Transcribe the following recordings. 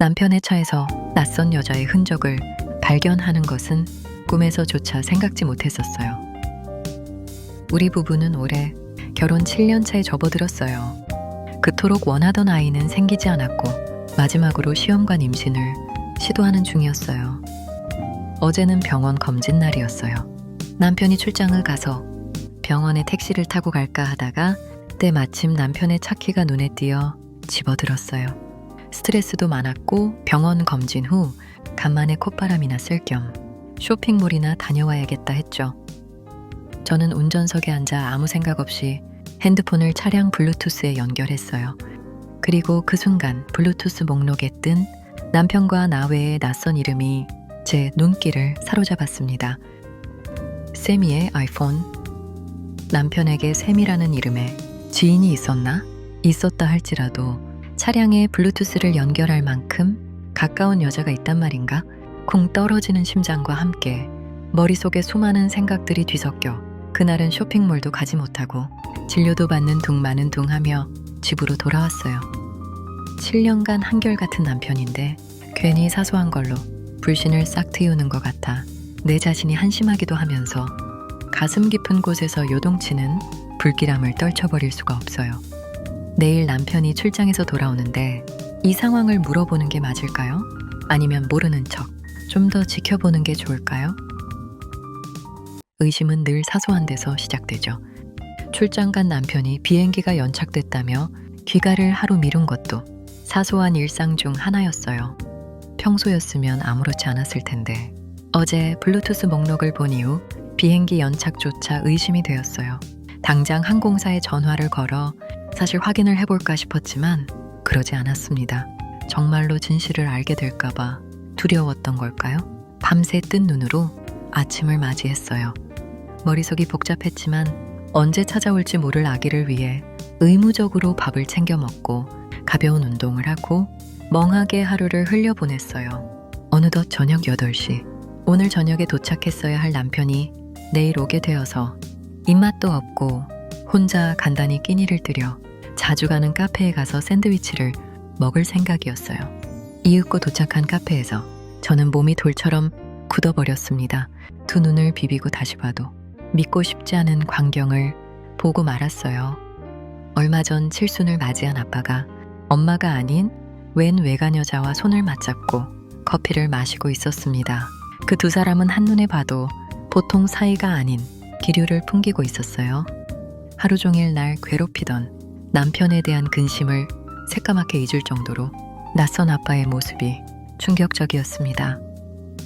남편의 차에서 낯선 여자의 흔적을 발견하는 것은 꿈에서조차 생각지 못했었어요. 우리 부부는 올해 결혼 7년 차에 접어들었어요. 그토록 원하던 아이는 생기지 않았고 마지막으로 시험관 임신을 시도하는 중이었어요. 어제는 병원 검진 날이었어요. 남편이 출장을 가서 병원에 택시를 타고 갈까 하다가 때마침 남편의 차 키가 눈에 띄어 집어들었어요. 스트레스도 많았고 병원 검진 후 간만에 콧바람이나 쓸 겸 쇼핑몰이나 다녀와야겠다 했죠. 저는 운전석에 앉아 아무 생각 없이 핸드폰을 차량 블루투스에 연결했어요. 그리고 그 순간 블루투스 목록에 뜬 남편과 나 외의 낯선 이름이 제 눈길을 사로잡았습니다. 세미의 아이폰. 남편에게 세미라는 이름에 지인이 있었나? 있었다 할지라도 차량에 블루투스를 연결할 만큼 가까운 여자가 있단 말인가? 쿵 떨어지는 심장과 함께 머릿속에 수많은 생각들이 뒤섞여 그날은 쇼핑몰도 가지 못하고 진료도 받는 둥 마는 둥 하며 집으로 돌아왔어요. 7년간 한결같은 남편인데 괜히 사소한 걸로 불신을 싹 트이우는 것 같아 내 자신이 한심하기도 하면서 가슴 깊은 곳에서 요동치는 불길함을 떨쳐버릴 수가 없어요. 내일 남편이 출장에서 돌아오는데 이 상황을 물어보는 게 맞을까요? 아니면 모르는 척 좀 더 지켜보는 게 좋을까요? 의심은 늘 사소한 데서 시작되죠. 출장 간 남편이 비행기가 연착됐다며 귀가를 하루 미룬 것도 사소한 일상 중 하나였어요. 평소였으면 아무렇지 않았을 텐데 어제 블루투스 목록을 본 이후 비행기 연착조차 의심이 되었어요. 당장 항공사에 전화를 걸어 사실 확인을 해볼까 싶었지만 그러지 않았습니다. 정말로 진실을 알게 될까봐 두려웠던 걸까요? 밤새 뜬 눈으로 아침을 맞이했어요. 머릿속이 복잡했지만 언제 찾아올지 모를 아기를 위해 의무적으로 밥을 챙겨 먹고 가벼운 운동을 하고 멍하게 하루를 흘려보냈어요. 어느덧 저녁 8시. 오늘 저녁에 도착했어야 할 남편이 내일 오게 되어서 입맛도 없고 혼자 간단히 끼니를 들여 자주 가는 카페에 가서 샌드위치를 먹을 생각이었어요. 이윽고 도착한 카페에서 저는 몸이 돌처럼 굳어버렸습니다. 두 눈을 비비고 다시 봐도 믿고 싶지 않은 광경을 보고 말았어요. 얼마 전 칠순을 맞이한 아빠가 엄마가 아닌 웬 외간 여자와 손을 맞잡고 커피를 마시고 있었습니다. 그 두 사람은 한눈에 봐도 보통 사이가 아닌 기류를 풍기고 있었어요. 하루 종일 날 괴롭히던 남편에 대한 근심을 새까맣게 잊을 정도로 낯선 아빠의 모습이 충격적이었습니다.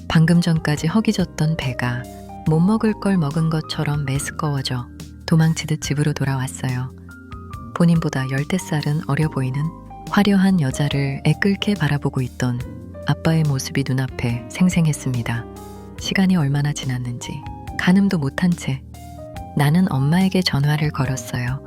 방금 전까지 허기졌던 배가 못 먹을 걸 먹은 것처럼 메스꺼워져 도망치듯 집으로 돌아왔어요. 본인보다 열댓 살은 어려 보이는 화려한 여자를 애끓게 바라보고 있던 아빠의 모습이 눈앞에 생생했습니다. 시간이 얼마나 지났는지 가늠도 못한 채 나는 엄마에게 전화를 걸었어요.